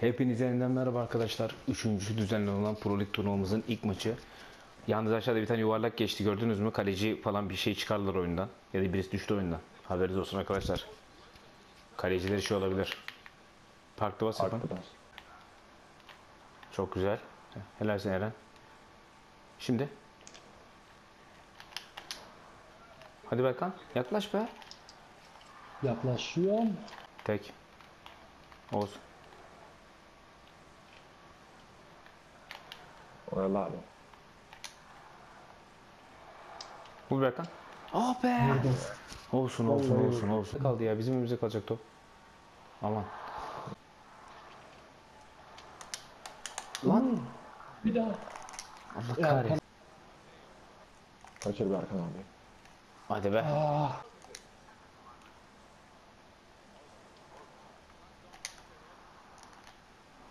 Hepinize yeniden merhaba arkadaşlar. Üçüncü düzenli olan Pro Lig turnuvamızın ilk maçı. Yalnız aşağıda bir tane yuvarlak geçti gördünüz mü? Kaleci falan bir şey çıkardılar oyundan. Ya da birisi düştü oyundan. Haberiniz olsun arkadaşlar. Kaleciler şey olabilir. Parkta bas yapın. Çok güzel. Helalsin Eren. Şimdi. Hadi Berkan yaklaş be. Yaklaşıyorum. Tek. Oğuz. Oralar abi. Vur Berkan. Ah be. Olsun olsun Vallahi olsun olsun. Kaldı ya bizim önümüze kalacak top. Aman. Lan. Bir daha. Allah kahretsin. Kaçır bir Erkan abi. Hadi be. Ah.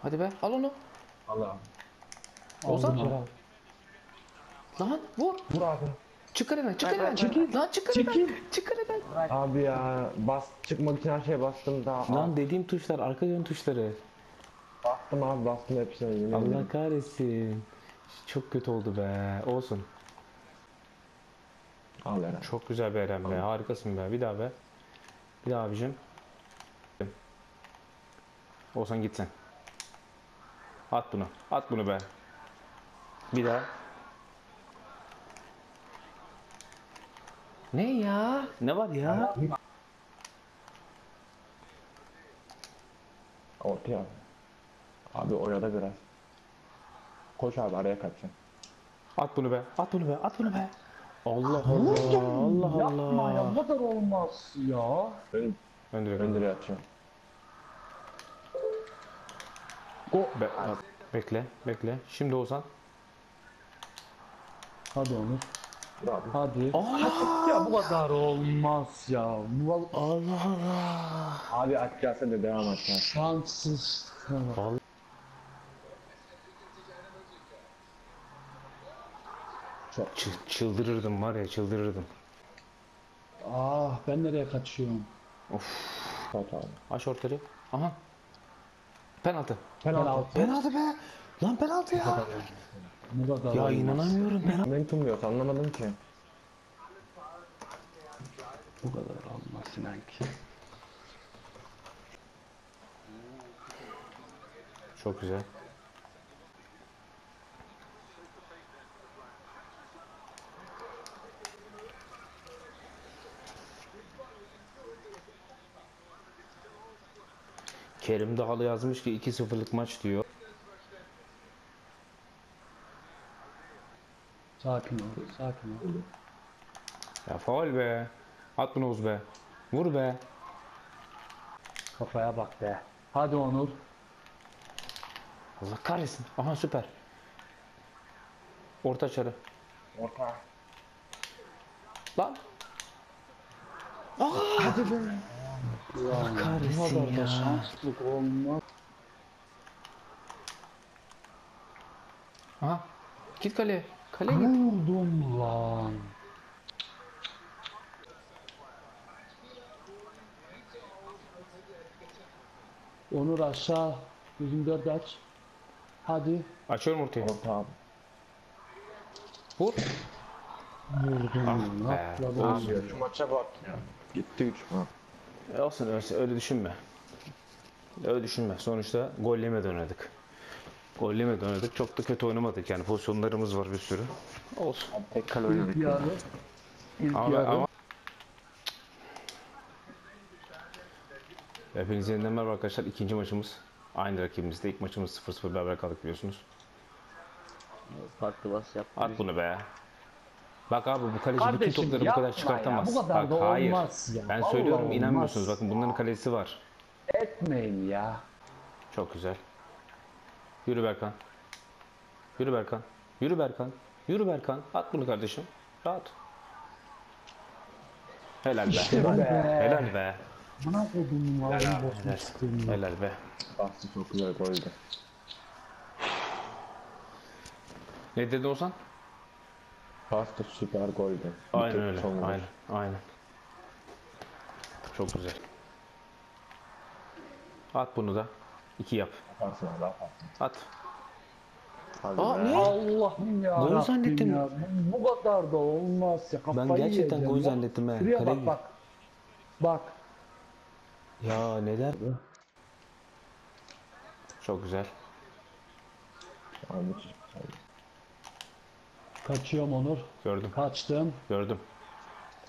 Hadi be. Al onu. Allah. Ozan. Aldım. Lan vur. Vur abi. Çıkar hemen. Çıkar hemen. Çekil. Lan çıkar hemen. Çıkar hemen. Abi ya bas çıkmak için her şeye bastım daha. Lan dediğim tuşlar arka yön tuşları. Bastım abi bastım hepsine yemin Allah ederim. kahretsin. Çok kötü oldu be. Olsun. Al Eren. Çok güzel bir Eren be. Harikasın be. Bir daha be. Bir daha abicim. Olsan gitsen. At bunu. At bunu be. Bir daha. Ne ya? Ne var ya? Ortaya abi. Abi orada biraz. Koş abi araya kaçacaksın. At bunu be. At bunu be. At bunu be. Allah Allah. Allah Yapma ya Allah. bu kadar olmaz ya. Ön, Öndürüyor. öndüre atacağım. Be- bak, bekle. Bekle. Şimdi Ozan. Hadi Onur. Abi. Hadi. Allah Ya bu kadar olmaz ya. Bu Allah. Allah. Abi at gelse de devam et ya. şanssız. Vallahi. Çok. Çı- çıldırırdım var ya çıldırırdım. Ah ben nereye kaçıyorum? Kaç abi. Aç ortayı. Aha. Penaltı. Penaltı. Penaltı be. Lan penaltı ya. Bu kadar Ya olmaz. inanamıyorum penaltı. Momentum yok anlamadım ki. Bu kadar olmaz inan ki. Çok güzel. Kerim Dağlı yazmış ki 2-0'lık maç diyor. Sakin ol. Sakin ol. Ya faul be. At bunu Oğuz be. Vur be. Kafaya bak be. Hadi Onur. Allah kahretsin. Aha süper. Orta çarı. Orta. Lan. Hadi be. Allah kahretsin ya. şanslık olmaz. Aha. Git kaleye. Git. Vurdum lan. Onur aşağı. Gözüm dört aç. Hadi. Açıyorum ortayı. Orta abi. Vur. Vurdum. Ah lan. be, Atladım. olsun. Şu maça bak ya. Gitti 3 ha. E olsun öyle, öyle düşünme. Öyle düşünme. Sonuçta gol yemeden oynadık. Gol yemeden oynadık. Çok da kötü oynamadık yani. Pozisyonlarımız var bir sürü. Olsun. Tek kale oynadık. İlk ya. yarı. İlk Ama, yarı. ama... Hepinize yeniden merhaba arkadaşlar. İkinci maçımız. Aynı rakibimizde. İlk maçımız 0-0 beraber kaldık biliyorsunuz. Farklı bas yap. At bunu be. Bak abi bu kaleci Kardeşim, bütün topları bu kadar çıkartamaz. ya, bu kadar Bak da hayır. olmaz ya. Ben Vallahi söylüyorum olmaz. inanmıyorsunuz. Bakın bunların kalesi var. Etmeyin ya. Çok güzel. Yürü Berkan. Yürü Berkan. Yürü Berkan. Yürü Berkan. At bunu kardeşim. Rahat. Helal be. be. Helal be. Bana kodum var. Helal. Bozmuştum. Helal be. Bastı çok güzel goldü. Ne dedi Ozan? Bastı süper goldü. Aynen öyle. son gol. Aynen. Aynen. Çok güzel. At bunu da. 2 yap. Abi. At. Hadi Aa be. niye? Allah'ım ya. Gol Rabbim zannettim. Ya. Bu, kadar da olmaz ya. Kafayı Ben gerçekten yiyeceğim gol zannettim he. Şuraya Kaleye bak bak. Bak. Ya neden? Çok güzel. Abi. Kaçıyorum Onur. Gördüm. Kaçtım. Gördüm.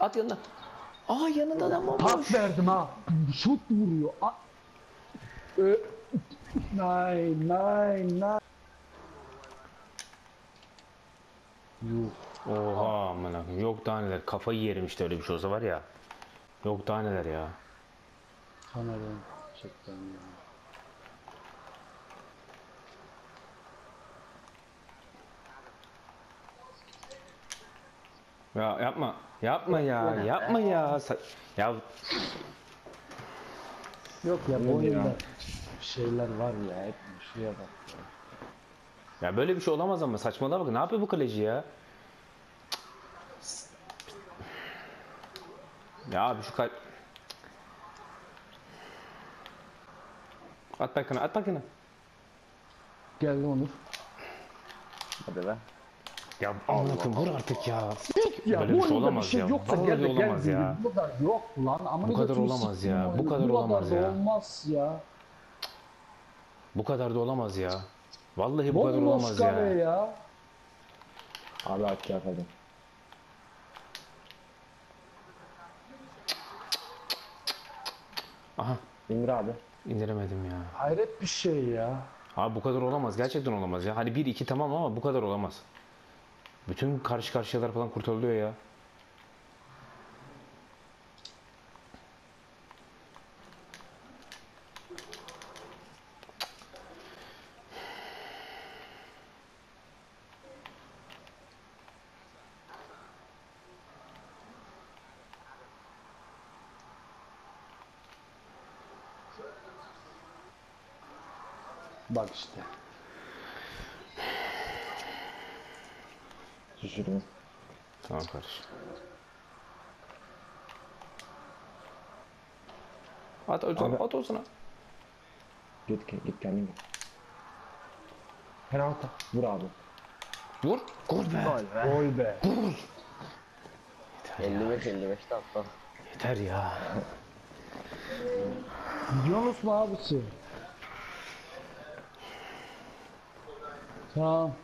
At yanına. Aa yanında adam olmuş. Pas verdim ha. Şut vuruyor. A- Ö- Nein, nein, nein. Yuh. Oha aman akım. Yok daha neler. Kafayı yerim işte öyle bir şey olsa var ya. Yok daha neler ya. Sanırım. Gerçekten ya. Ya yapma. Yapma ya. Yapma ya. Sa- Ya Yok ya bu oyunda şeyler var ya hep şuraya bak. ya böyle bir şey olamaz ama saçmalama bak. Ne yapıyor bu kaleci ya? Ya abi şu kal... At bakana, at bakana. Gel Onur. Hadi be. Ya aman akım vur artık ya. Ya Böyle bu bir şey olamaz bir şey ya. yoksa Vallahi olamaz ya. Bu kadar yok lan. Amına Bu kadar olamaz ya. Bu kadar olamaz ya. olmaz ya. Bu kadar da olamaz ya. Vallahi bu kadar olamaz ya. ya. Abi yap hadi. Aha İndir abi. indiremedim ya. Hayret bir şey ya. Abi bu kadar olamaz. Gerçekten olamaz ya. Hadi 1-2 tamam ama bu kadar olamaz. Bütün karşı karşıyalar falan kurtarılıyor ya. Bak işte. Şişirin. Tamam kardeşim. At o sana, Abi- at o sana. Git git kendin git. Penaltı. Vur abi. Vur. Gol be. Gol be. Gol be. 55-55'te attı. Yeter ya. Yunus mu abisi? Tamam.